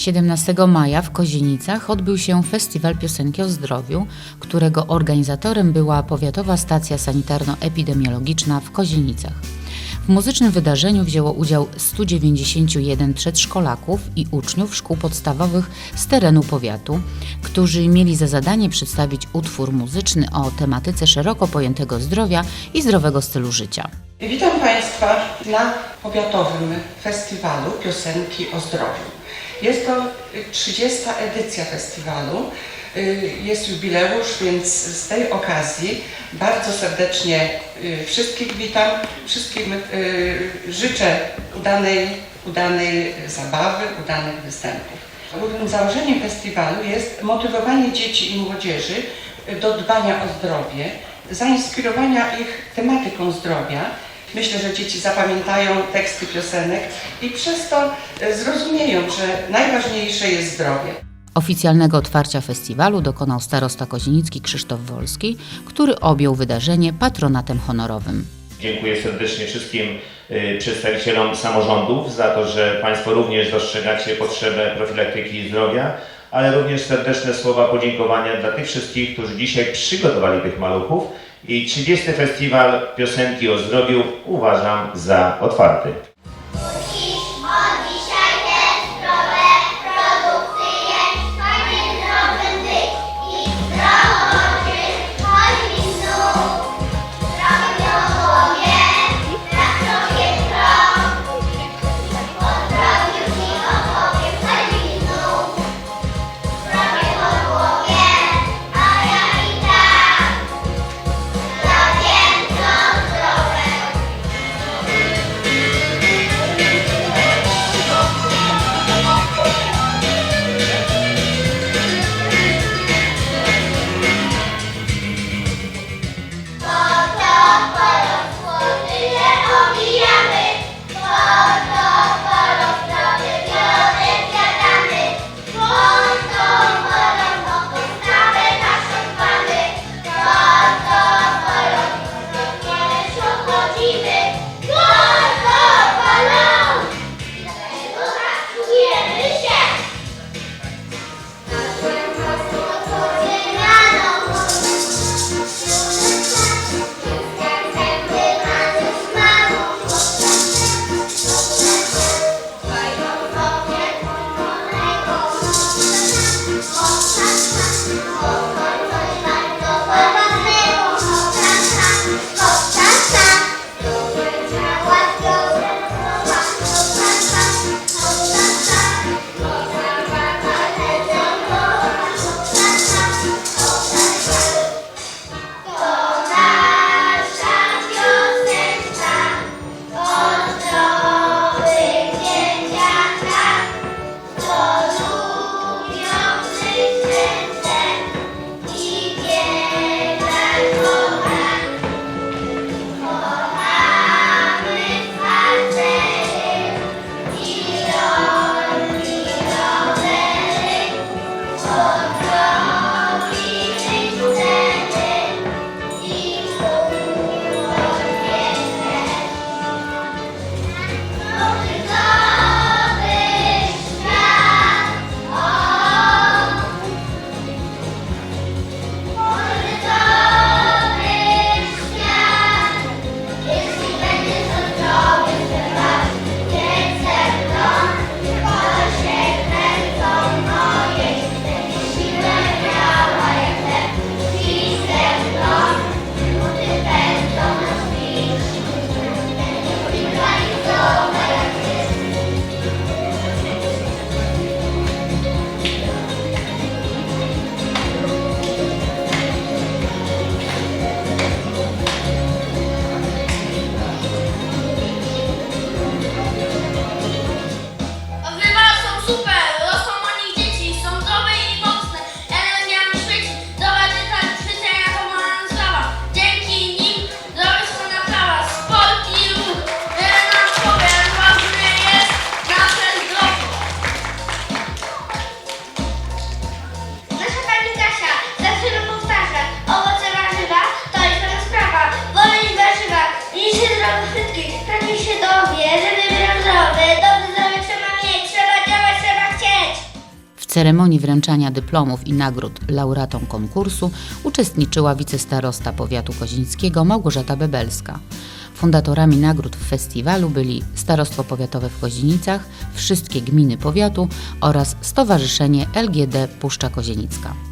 17 maja w Kozienicach odbył się Festiwal Piosenki o Zdrowiu, którego organizatorem była Powiatowa Stacja Sanitarno-Epidemiologiczna w Kozienicach. W muzycznym wydarzeniu wzięło udział 191 przedszkolaków i uczniów szkół podstawowych z terenu powiatu, którzy mieli za zadanie przedstawić utwór muzyczny o tematyce szeroko pojętego zdrowia i zdrowego stylu życia. Witam Państwa na powiatowym festiwalu Piosenki o Zdrowiu. Jest to y, 30. edycja festiwalu. Y, Jest jubileusz, więc z tej okazji bardzo serdecznie y, wszystkich witam, wszystkim y, życzę udanej, udanej zabawy, udanych występów. Głównym założeniem festiwalu jest motywowanie dzieci i młodzieży do dbania o zdrowie, zainspirowania ich tematyką zdrowia. Myślę, że dzieci zapamiętają teksty piosenek i przez to e, zrozumieją, że najważniejsze jest zdrowie. Oficjalnego otwarcia festiwalu dokonał starosta kozienicki Krzysztof Wolski, który objął wydarzenie patronatem honorowym. Dziękuję serdecznie wszystkim y, przedstawicielom samorządów za to, że Państwo również dostrzegacie potrzebę profilaktyki zdrowia, ale również serdeczne słowa podziękowania dla tych wszystkich, którzy dzisiaj przygotowali tych maluchów i 30. Festiwal Piosenki o Zdrowiu uważam za otwarty. super ceremonii wręczania dyplomów i nagród laureatom konkursu uczestniczyła wicestarosta powiatu kozińskiego Małgorzata Bebelska. Fundatorami nagród w festiwalu byli Starostwo Powiatowe w Kozienicach, wszystkie gminy powiatu oraz Stowarzyszenie LGD Puszcza Kozienicka.